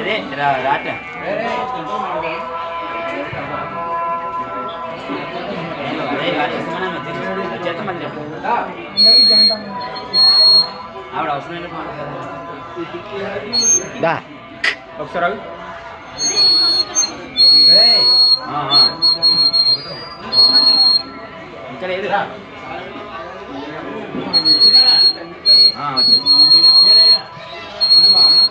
అదే రా రాట మళ్ళీ రేపు. ఆవిడ దా ఒకసారి ఆగు. ఆ, ఆ. ఇంకా లేదు రా ఆ, వచ్చింది.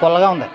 పొల్లగా ఉంది.